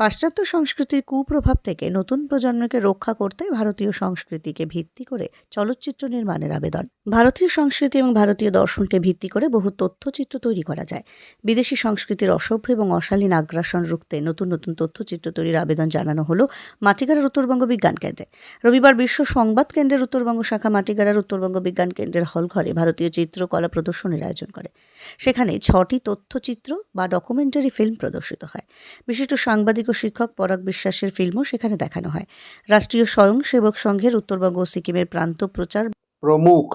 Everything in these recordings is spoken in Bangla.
পাশ্চাত্য সংস্কৃতির কুপ্রভাব থেকে নতুন প্রজন্মকে রক্ষা করতে ভারতীয় সংস্কৃতিকে ভিত্তি করে চলচ্চিত্র নির্মাণের আবেদন। ভারতীয় সংস্কৃতি এবং ভারতীয় দর্শনকে ভিত্তি করে বহু তথ্যচিত্র তৈরি করা যায়। বিদেশি সংস্কৃতির অসভ্য এবং অশালীন আগ্রাসন রুখতে নতুন নতুন তথ্যচিত্র তৈরির আবেদন জানানো হলো মাটিগাড়ার উত্তরবঙ্গ বিজ্ঞান কেন্দ্রে। রবিবার বিশ্ব সংবাদ কেন্দ্রের উত্তরবঙ্গ শাখা মাটিগাড়ার উত্তরবঙ্গ বিজ্ঞান কেন্দ্রের হলঘরে ভারতীয় চিত্রকলা প্রদর্শনীর আয়োজন করে। সেখানে ছটি তথ্যচিত্র বা ডকুমেন্টারি ফিল্ম প্রদর্শিত হয়। বিশিষ্ট সাংবাদিক ও শিক্ষক পরাগ বিশ্বাসের ফিল্মও সেখানে দেখানো হয়। রাষ্ট্রীয় স্বয়ংসেবক সংঘের উত্তরবঙ্গ ও সিকিমের প্রান্ত প্রচার প্রমুখ।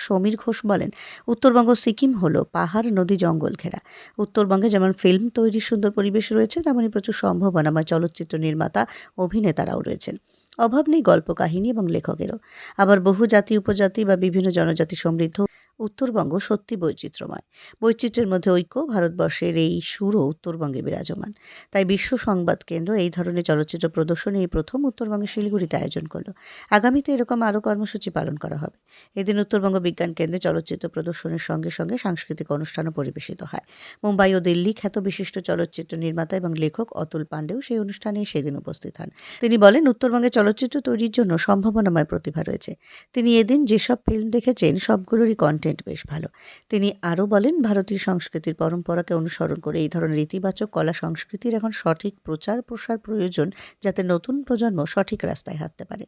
সমীর ঘোষ বলেন উত্তরবঙ্গ সিকিম হলো পাহাড় নদী জঙ্গল ঘেরা। উত্তরবঙ্গে যেমন ফিল্ম তৈরির সুন্দর পরিবেশ রয়েছে তেমনই প্রচুর সম্ভাবনাময় চলচ্চিত্র নির্মাতা অভিনেতারাও রয়েছেন। অভাব নেই গল্প কাহিনী এবং লেখকেরও। আবার বহু জাতি উপজাতি বা বিভিন্ন জনজাতি সমৃদ্ধ উত্তরবঙ্গ সত্যি বৈচিত্র্যময়। বৈচিত্র্যের মধ্যে ঐক্য ভারতবর্ষের এই সুরও উত্তরবঙ্গে বিরাজমান। তাই বিশ্ব সংবাদ কেন্দ্র এই ধরনের চলচ্চিত্র প্রদর্শনী এই প্রথম উত্তরবঙ্গে শিলিগুড়িতে আয়োজন করল। আগামীতে এরকম আরও কর্মসূচি পালন করা হবে। এদিন উত্তরবঙ্গ বিজ্ঞান কেন্দ্রে চলচ্চিত্র প্রদর্শনের সঙ্গে সঙ্গে সাংস্কৃতিক অনুষ্ঠানও পরিবেশিত হয়। মুম্বাই ও দিল্লি খ্যাত বিশিষ্ট চলচ্চিত্র নির্মাতা এবং লেখক অতুল পাণ্ডেও সেই অনুষ্ঠানে সেদিন উপস্থিত হন। তিনি বলেন, উত্তরবঙ্গে চলচ্চিত্র তৈরির জন্য সম্ভাবনাময় প্রতিভা রয়েছে। তিনি এদিন যেসব ফিল্ম দেখেছেন, সবগুলোরই কন্টেন্ট বেশ ভালো। তিনি আরও বলেন, ভারতীয় সংস্কৃতির পরম্পরাকে অনুসরণ করে এই ধরনের ইতিবাচক কলা সংস্কৃতির এখন সঠিক প্রচার প্রসার প্রয়োজন যাতে নতুন প্রজন্ম সঠিক রাস্তায় হাঁটতে পারে।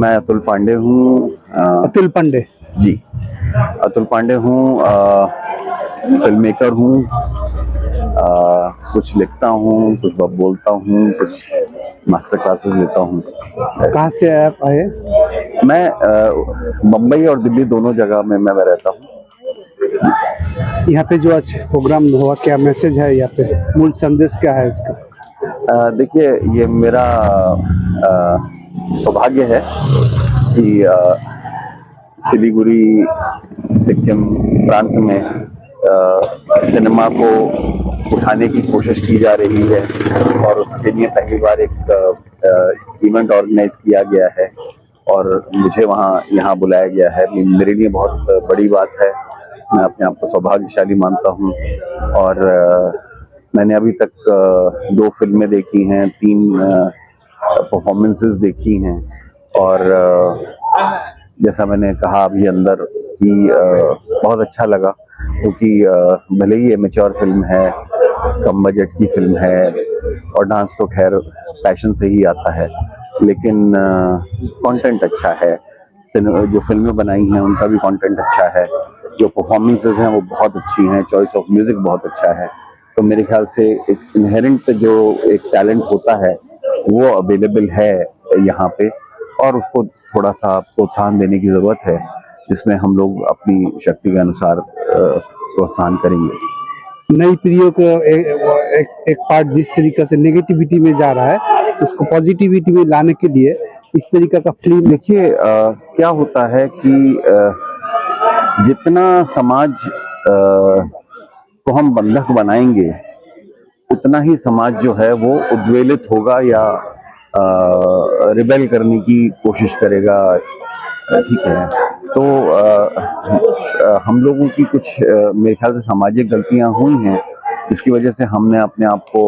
मैं अतुल पांडे हूँ अतुल पांडे। जी। अतुल पांडे हूँ फ़िल्म मेकर हूँ कुछ लिखता हूँ कुछ बोलता हूँ कुछ मास्टर क्लासेस लेता हूँ। कहाँ से आप आए? मैं मुंबई और दिल्ली दोनों जगह में मैं रहता हूँ। यहाँ पे जो आज प्रोग्राम हुआ क्या मैसेज है यहाँ पे? मूल संदेश क्या है इसका? देखिए ये मेरा अ, सौभाग्य है कि सिलीगुड़ी सिक्किम प्रांत में अ, सिनेमा को उठाने की कोशिश की जा रही है और उसके लिए पहली बार एक इवेंट ऑर्गेनाइज किया गया है और मुझे वहाँ यहाँ बुलाया गया है। मेरे लिए बहुत बड़ी बात है। मैं अपने आप को सौभाग्यशाली मानता हूँ और अ, मैंने अभी तक दो फ़िल्में देखी हैं तीन परफॉर्मेंसेस देखी हैं और जैसा मैंने कहा अभी अंदर कि बहुत अच्छा लगा क्योंकि अ, भले ही ये मेच्योर फ़िल्म है कम बजट की फ़िल्म है और डांस तो खैर पैशन से ही आता है लेकिन कंटेंट अच्छा है। जो फ़िल्में बनाई हैं उनका भी कंटेंट अच्छा है। जो परफॉर्मेंसेज हैं वो बहुत अच्छी हैं। चॉइस ऑफ़ म्यूज़िक बहुत अच्छा है। तो मेरे ख्याल से एक इनहेरेंट जो एक टैलेंट होता है वो अवेलेबल है यहाँ पे और उसको थोड़ा सा प्रोत्साहन देने की ज़रूरत है जिसमें हम लोग अपनी शक्ति के अनुसार प्रोत्साहन करेंगे। नई पीढ़ियों को एक, एक, एक पार्ट जिस तरीके से नेगेटिविटी में जा रहा है उसको पॉजिटिविटी में लाने के लिए इस तरीका का फ़िल्म देखिए क्या होता है कि अ, जितना समाज अ, को हम बंधक बनाएँगे उतना ही समाज जो है वो उद्वेलित होगा या रिबेल करने की कोशिश करेगा। ठीक है। तो अ, अ, हम लोगों की कुछ अ, मेरे ख्याल से सामाजिक गलतियाँ हुई हैं जिसकी वजह से हमने अपने आप को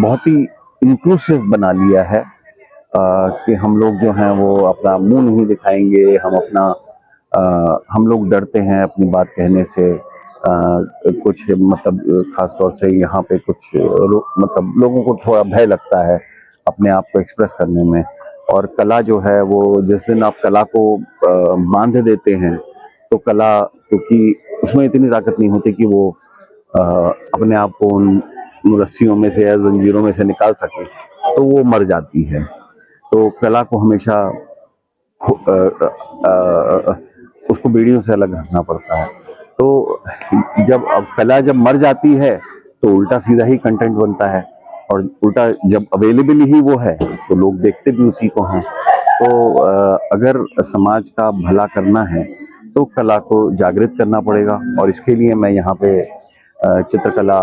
बहुत ही इंक्लूसिव बना लिया है अ, कि हम लोग जो हैं वो अपना मुँह नहीं दिखाएँगे हम अपना अ, हम लोग डरते हैं अपनी बात कहने से। अ, कुछ मतलब खास तौर से यहाँ पे कुछ लो, मतलब लोगों को थोड़ा भय लगता है अपने आप को एक्सप्रेस करने में। और कला जो है वो जिस दिन आप कला को बाँध देते हैं तो कला क्योंकि उसमें इतनी ताकत नहीं होती कि वो अ, अपने आप को उन रस्सियों में से या जंजीरों में से निकाल सके तो वो मर जाती है। तो कला को हमेशा अ, अ, उसको बेड़ियों से अलग रखना पड़ता है। तो जब अब कला जब मर जाती है तो उल्टा सीधा ही कंटेंट बनता है और उल्टा जब अवेलेबल ही वो है तो लोग देखते भी उसी को हैं। तो अगर समाज का भला करना है तो कला को जागृत करना पड़ेगा और इसके लिए मैं यहाँ पे चित्रकला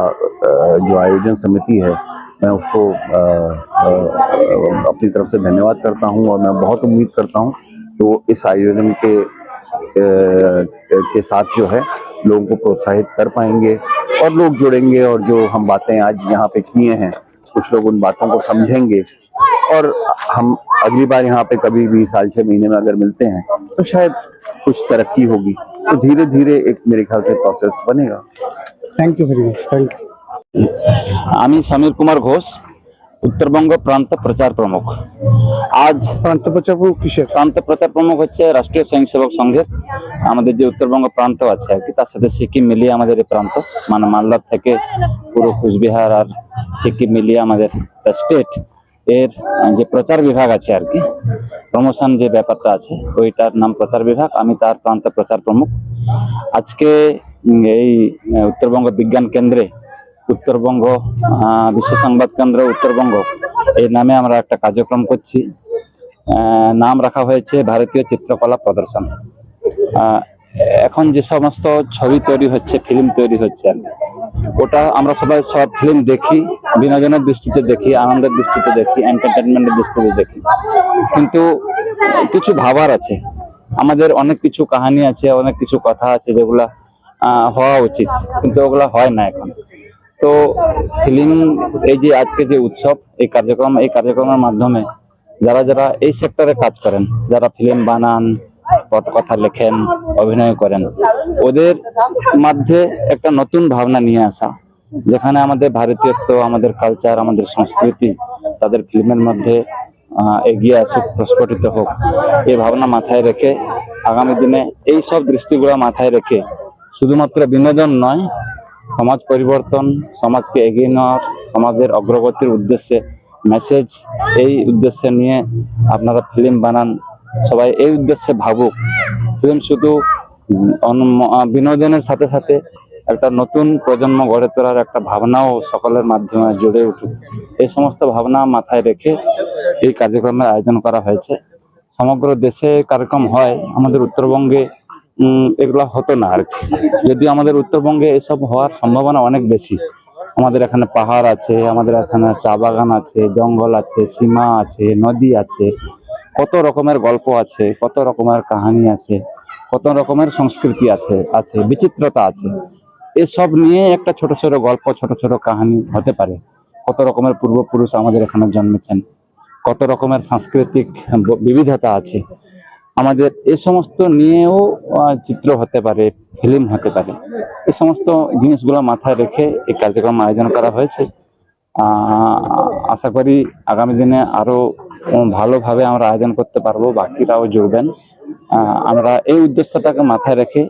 जो आयोजन समिति है, मैं उसको अपनी तरफ़ से धन्यवाद करता हूँ और मैं बहुत उम्मीद करता हूँ कि वो इस आयोजन के के साथ जो है लोगों को प्रोत्साहित कर पाएंगे और लोग जुड़ेंगे और जो हम बातें आज यहाँ पे किए हैं कुछ लोग उन बातों को समझेंगे और हम अगली बार यहाँ पे कभी भी साल छह महीने में अगर मिलते हैं तो शायद कुछ तरक्की होगी तो धीरे धीरे एक मेरे ख्याल से प्रोसेस बनेगा thank you very much thank you আমি সমীর কুমার ঘোষ উত্তরবঙ্গ প্রান্ত প্রচার প্রমুখ আজ প্রান্ত প্রচারপুর কিসের? প্রান্ত প্রচার প্রমুখ হচ্ছে রাষ্ট্রীয় স্বয়ংসেবক সংঘের আমাদের যে উত্তরবঙ্গ প্রান্ত আছে আর কি তার সাথে সিকিম মিলিয়ে আমাদের এই প্রান্ত। মানে মালদার থেকে পুরো কুচবিহার আর সিকিম মিলিয়ে আমাদের স্টেট এর যে প্রচার বিভাগ আছে আর কি প্রমোশন যে ব্যাপারটা আছে ওইটার নাম প্রচার বিভাগ আমি তার প্রান্ত প্রচার প্রমুখ। আজকে এই উত্তরবঙ্গ বিজ্ঞান কেন্দ্রে উত্তরবঙ্গ বিশ্ব সংবাদ কেন্দ্র উত্তরবঙ্গ এই নামে আমরা একটা কার্যক্রম করছি। নাম রাখা হয়েছে ভারতীয় চিত্রকলা প্রদর্শন। এখন যে সমস্ত ছবি তৈরি হচ্ছে ফিল্ম তৈরি হচ্ছে, ওটা আমরা সবাই সব ফিল্ম দেখি, বিনোদনের দৃষ্টিতে দেখি, আনন্দের দৃষ্টিতে দেখি এন্টারটেনমেন্টের দৃষ্টিতে দেখি। কিন্তু কিছু ভাবার আছে। আমাদের অনেক কিছু কাহিনী আছে, অনেক কিছু কথা আছে যেগুলা হওয়া উচিত, কিন্তু ওগুলা হয় না এখন। তো ফিল্ম এই যে আজকে যে উৎসব, এই কার্যক্রম, এই কার্যক্রমের মাধ্যমে যারা যারা এই সেক্টরে কাজ করেন, যারা ফিল্ম বানান পটকথা লেখেন, অভিনয় করেন, ওদের মধ্যে একটা নতুন ভাবনা নিয়ে আসা। যেখানে আমাদের ভারতীয়ত্ব, আমাদের কালচার আমাদের সংস্কৃতি তাদের ফিল্মের মধ্যে এগিয়ে আসুক, প্রস্ফুটিত হোক। এই ভাবনা মাথায় রেখে আগামী দিনে এই সব দৃষ্টিগুলো মাথায় রেখে শুধুমাত্র বিনোদন নয় সমাজ পরিবর্তন, সমাজকে এগিয়ে নেওয়ার, সমাজের অগ্রগতির উদ্দেশ্যে মেসেজ এই উদ্দেশ্যে নিয়ে আপনারা ফিল্ম বানান। সবাই এই উদ্দেশ্যে ভাবুক। ফিল্ম শুধু বিনোদনের সাথে সাথে একটা নতুন প্রজন্ম গড়ে তোলার একটা ভাবনাও সকলের মাধ্যমে জুড়ে উঠুক। এই সমস্ত ভাবনা মাথায় রেখে এই কার্যক্রমের আয়োজন করা হয়েছে। সমগ্র দেশে কার্যক্রম হয়। আমাদের উত্তরবঙ্গে এগুলো হতো না আর কি। যদিও আমাদের উত্তরবঙ্গে এসব হওয়ার সম্ভাবনা অনেক বেশি। আমাদের এখানে পাহাড় আছে, আমাদের এখানে চা বাগান আছে, জঙ্গল আছে, সীমা আছে, নদী আছে। কত রকমের গল্প আছে, কত রকমের কাহিনী আছে, কত রকমের সংস্কৃতি আছে আছে, বিচিত্রতা আছে। এসব নিয়ে একটা ছোট ছোট গল্প, ছোট ছোট কাহিনী হতে পারে। কত রকমের পূর্বপুরুষ আমাদের এখানে জন্মেছেন। কত রকমের সাংস্কৃতিক বিবিধতা আছে। আমাদের এ সমস্ত নিয়েও চিত্র হতে পারে ফিল্ম হতে পারে। এ সমস্ত জিনিসগুলো মাথায় রেখে এই কার্যক্রম আয়োজন করা হয়েছে। আশা করি আগামী দিনে আরও ভালোভাবে আমরা আয়োজন করতে পারব বাকিরাও জুড়বেন। আমরা এই উদ্দেশ্যটাকে মাথায় রেখে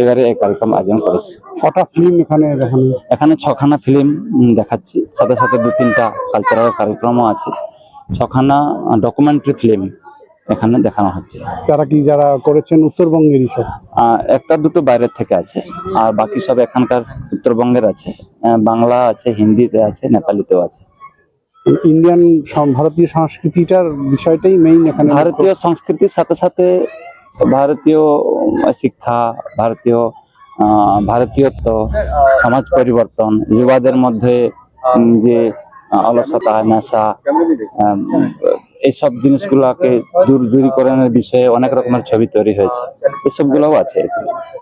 এবারে এই কার্যক্রম আয়োজন করেছি। কটা ফিল্ম এখানে দেখানো? এখানে ছখানা ফিল্ম দেখাচ্ছি। সাথে সাথে দু তিনটা কালচারাল কার্যক্রমও আছে। ছখানা ডকুমেন্টারি ফিল্ম এখানে দেখানো হচ্ছে। তারা কি যারা করেছেন উত্তরবঙ্গের সব? একটা দুটো বাইরের থেকে আছে আর বাকি সব এখানকার উত্তরবঙ্গের আছে। বাংলা আছে হিন্দিতে আছে নেপালিতেও আছে। ইন্ডিয়ান ভারতীয় সংস্কৃতিটার বিষয়টাই মেইন এখানে। ভারতীয় সংস্কৃতির সাথে সাথে ভারতীয় শিক্ষা ভারতীয় ভারতীয়ত্ব সমাজ পরিবর্তন যুবাদের মধ্যে যে অলসতা নেশা এইসব জিনিসগুলাকে দূর দূরীকরণের বিষয়ে অনেক রকমের ছবি তৈরি হয়েছে। এসবগুলোও আছে